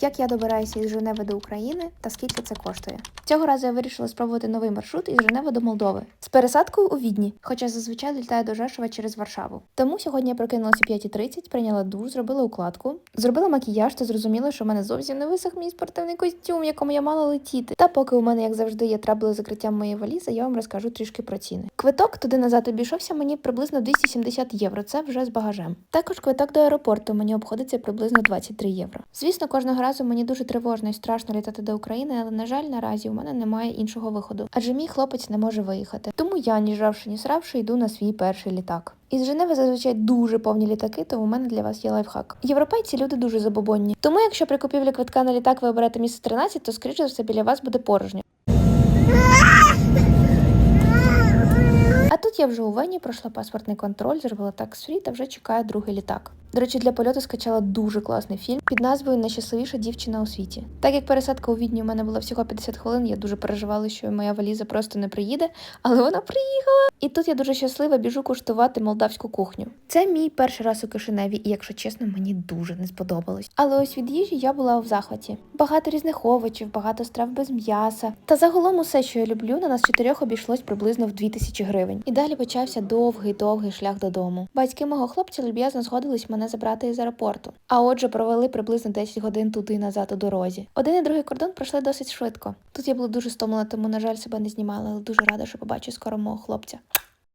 як я добираюся із Женеви до України та скільки це коштує. Цього разу я вирішила спробувати новий маршрут із Женеви до Молдови з пересадкою у Відні, хоча зазвичай літаю до Жешова через Варшаву. Тому сьогодні я прокинулася о 5.30, прийняла душ, зробила укладку, зробила макіяж та зрозуміла, що в мене зовсім не висох мій спортивний костюм, якому я мала летіти. Та поки у мене, як завжди, є трабли з закриттям моєї валізи, я вам розкажу трішки про ціни. Квиток туди назад обійшовся мені приблизно 270 євро. Це вже з багажем. Також квиток до аеропорту мені обходиться приблизно 23 євро. Звісно, кожного разу мені дуже тривожно і страшно літати до України, але на жаль, наразі у мене немає іншого виходу, адже мій хлопець не може виїхати. Тому я, ні жравши, ні сравши, йду на свій перший літак. Із Женеви зазвичай дуже повні літаки, тому у мене для вас є лайфхак. Європейці люди дуже забобонні. Тому, якщо при купівлі квитка на літак ви оберете місце 13, то скоріше за все біля вас буде порожньо. А тут я вже у Вені пройшла паспортний контроль, зробила такс фрі та вже чекає другий літак. До речі, для польоту скачала дуже класний фільм під назвою Найщасливіша дівчина у світі. Так як пересадка у Відні у мене була всього 50 хвилин, я дуже переживала, що моя валіза просто не приїде, але вона приїхала. І тут я дуже щаслива біжу куштувати молдавську кухню. Це мій перший раз у Кишиневі, і якщо чесно, мені дуже не сподобалось. Але ось від їжі я була в захваті. Багато різних овочів, багато страв без м'яса. Та загалом усе, що я люблю, на нас чотирьох обійшлось приблизно в 2000 гривень. І далі почався довгий довгий шлях додому. Батьки мого хлопця люб'язно згодились мене забрати із аеропорту. А отже, провели приблизно 10 годин туди і назад у дорозі. Один і другий кордон пройшли досить швидко. Тут я була дуже стомлена, тому на жаль себе не знімала, але дуже рада, що побачу скоро мого хлопця.